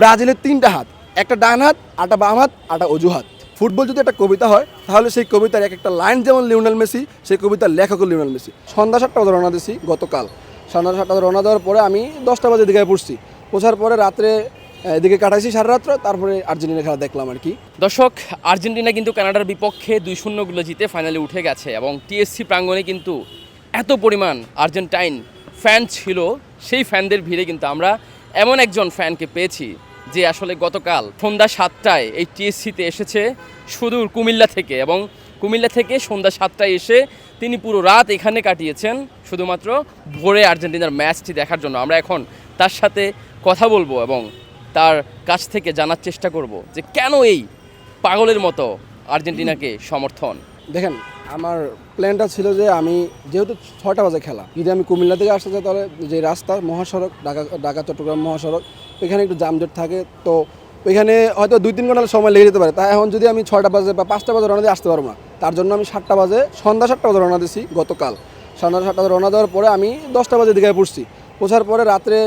ব্রাজিলের তিনটা হাত, একটা ডান হাত আটা বাম হাত আটা অজুহাত। ফুটবল যদি একটা কবিতা হয়, তাহলে সেই কবিতার এক একটা লাইন যেমন লিওনেল মেসি, সেই কবিতার লেখকও লিওনেল মেসি। সন্ধ্যা সাতটা বাজে রওনা দিয়েছি গতকাল। সন্ধ্যা সাতটা রওনা দেওয়ার পরে আমি দশটা বাজে দিকে পড়ছি। পৌঁছার পরে রাত্রে এদিকে কাটাইছি সারা রাত্র, তারপরে আর্জেন্টিনা খেলা দেখলাম আর কি। দর্শক, আর্জেন্টিনা কিন্তু কানাডার বিপক্ষে দুই শূন্যগুলো জিতে ফাইনালে উঠে গেছে এবং টিএসসি প্রাঙ্গণে কিন্তু এত পরিমাণ আর্জেন্টাইন ফ্যান ছিল, সেই ফ্যানদের ভিড়ে কিন্তু আমরা এমন একজন ফ্যানকে পেয়েছি যে আসলে গতকাল সন্ধ্যা সাতটায় এই টিএসসিতে এসেছে সুদূর কুমিল্লা থেকে এবং কুমিল্লা থেকে সন্ধ্যা সাতটায় এসে তিনি পুরো রাত এখানে কাটিয়েছেন শুধুমাত্র ভোরে আর্জেন্টিনার ম্যাচটি দেখার জন্য। আমরা এখন তার সাথে কথা বলব এবং তার কাছ থেকে জানার চেষ্টা করব যে কেন এই পাগলের মতো আর্জেন্টিনাকে সমর্থন। দেখেন, আমার প্ল্যানটা ছিল যে আমি যেহেতু ছটা বাজে খেলা, যদি আমি কুমিল্লা থেকে আসতে চাই তাহলে যে রাস্তা, মহাসড়ক, ঢাকা ঢাকা, চট্টগ্রাম মহাসড়ক, এখানে একটু যানজট থাকে, তো ওইখানে হয়তো দুই তিন ঘণ্টা সময় লেগে যেতে পারে। তাই এখন যদি আমি ছয়টা বাজে বা পাঁচটা বাজে রওনা দিয়ে আসতে পারব না, তার জন্য আমি সাতটা বাজে, সন্ধ্যা সাতটা বাজে রওনা দিয়েছি গতকাল। সন্ধ্যা সাতটা বাজে রওনা দেওয়ার পরে আমি দশটা বাজে দিকে পড়ছি পৌঁছার পরে রাত্রে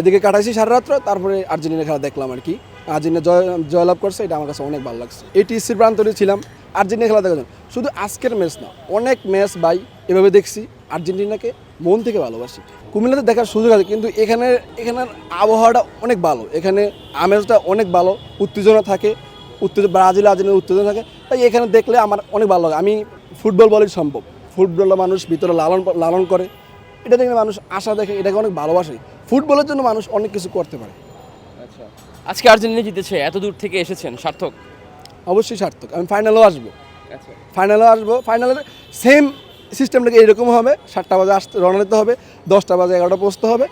এদিকে কাটাইছি সারা রাত্র, তারপরে আর্জেন্টিনা খেলা দেখলাম আর কি। আর্জেন্টিনা জয়, জয়লাভ করছে, এটা আমার কাছে অনেক ভালো লাগছে। এই টিসির প্রান্তরে ছিলাম আর্জেন্টিনা খেলা দেখার জন্য শুধু আজকের ম্যাচ না, অনেক ম্যাচ বাই এভাবে দেখছি আর্জেন্টিনাকে মন থেকে ভালোবাসি। কুমিল্লাতে দেখার সুযোগ আছে, কিন্তু এখানে এখানের আবহাওয়াটা অনেক ভালো। এখানে আমেজটা অনেক ভালো, উত্তেজনা থাকে উত্তেজনা ব্রাজিল আর্জেন্টিনার উত্তেজনা থাকে। তাই এখানে দেখলে আমার অনেক ভালো লাগে। আমি ফুটবল বলেই সম্ভব। ফুটবল মানুষ ভিতরে লালন লালন করে। এটা দেখলে মানুষ আশা দেখে, এটাকে অনেক ভালোবাসে। ফুটবলের জন্য মানুষ অনেক কিছু করতে পারে। আচ্ছা। আজকে আর্জেন্টিনা জিতেছে, এত দূর থেকে এসেছেন, সার্থক। অবশ্যই সার্থক। আমি ফাইনালেও আসব। আচ্ছা। ফাইনালে আসব। ফাইনালের সেম সিস্টেমটাকে এরকম হবে সাতটা বাজে আসতে রওনা দিতে হবে দশটা বাজে এগারোটা পৌঁছতে হবে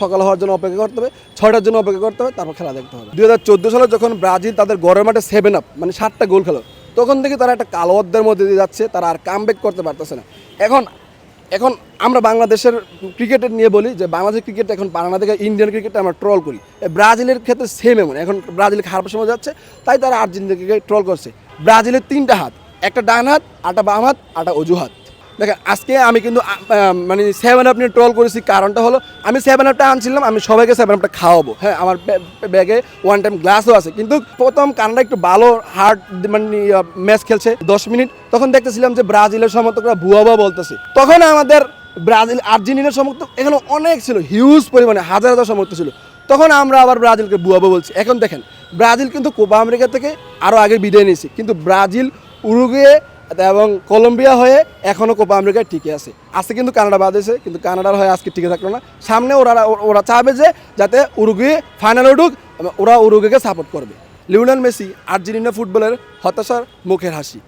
সকাল হওয়ার জন্য অপেক্ষা করতে হবে ছয়টার জন্য অপেক্ষা করতে হবে তারপর খেলা দেখতে হবে। দু হাজার চোদ্দ সালে যখন ব্রাজিল তাদের গড়ের মাঠে সেভেন আপ মানে সাতটা গোল খেলো তখন থেকে তারা একটা কালো অধ্যায়ের মধ্যে দিয়ে যাচ্ছে তারা আর কাম করতে পারতেছে না। এখন এখন আমরা বাংলাদেশের ক্রিকেটের নিয়ে বলি যে বাংলাদেশের ক্রিকেট এখন বাংলা থেকে ইন্ডিয়ান ক্রিকেটে আমরা ট্রল করি। ব্রাজিলের ক্ষেত্রে সেম এমন। এখন ব্রাজিল খারাপ সময় যাচ্ছে, তাই তারা আর্জেন্টিনাকে ট্রল করছে। ব্রাজিলের তিনটা হাত, একটা ডান হাত আটা বাম হাত আটা অজুহাত দেখেন, আজকে আমি কিন্তু মানে সেভেন আপ নিয়ে ট্রল করেছি, কারণটা হলো আমি সেভেন আপটা আনছিলাম, আমি সবাইকে সেভেন আপটা খাওয়াবো। হ্যাঁ আমার ব্যাগে ওয়ান টাইম গ্লাসও আছে। কিন্তু প্রথম কানাডা একটু ভালো হার্ড মানে ম্যাচ খেলছে, দশ মিনিট, তখন দেখতেছিলাম যে ব্রাজিলের সমর্থকরা ভুয়া ভুয়া বলতেছে। তখন আমাদের ব্রাজিল, আর্জেন্টিনার সমর্থক, এখানে অনেক ছিল হিউজ পরিমাণে, হাজার হাজার সমর্থক ছিল। তখন আমরা আবার ব্রাজিলকে বুয়াবো বলছি। এখন দেখেন, ব্রাজিল কিন্তু কোপা আমেরিকা থেকে আরও আগে বিদায় নিয়েছে। কিন্তু ব্রাজিল, উরুগুয়ে এবং কলম্বিয়া হয়ে এখনও কোপা আমেরিকায় টিকে আছে। আজকে কিন্তু কানাডা বাদ হয়েছে কিন্তু কানাডার হয়ে আজকে টিকে থাকল না। সামনে ওরা ওরা চাবে যে যাতে উরুগুয়ে ফাইনালে উঠুক ওরা উরুগুয়েকে সাপোর্ট করবে। লিওনাল মেসি আর্জেন্টিনা ফুটবলের হতাশার মুখের হাসি।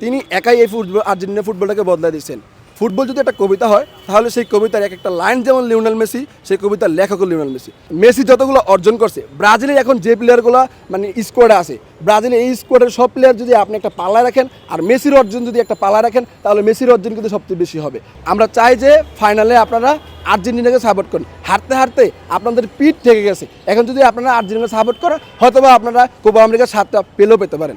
তিনি একাই এই ফুটবল আর্জেন্টিনা ফুটবলটাকে বদলে দিয়েছেন। ফুটবল যদি একটা কবিতা হয়, তাহলে সেই কবিতার এক একটা লাইন যেমন লিওনেল মেসি, সেই কবিতার লেখকও লিওনেল মেসি। মেসি যতগুলো অর্জন করছে, ব্রাজিলের এখন যে প্লেয়ারগুলো মানে স্কোয়াডে আছে ব্রাজিলের এই স্কোয়াডের সব প্লেয়ার যদি আপনি একটা পাল্লা রাখেন, আর মেসির অর্জন যদি একটা পাল্লা রাখেন, তাহলে মেসির অর্জন কিন্তু সবচেয়ে বেশি হবে। আমরা চাই যে ফাইনালে আপনারা আর্জেন্টিনাকে সাপোর্ট করুন। হারতে হারতে আপনাদের পিঠ থেকে গেছে। এখন যদি আপনারা আর্জেন্টিনাকে সাপোর্ট করেন, হয়তোবা আপনারা কোপা আমেরিকার সাতটা পেলেও পেতে পারেন।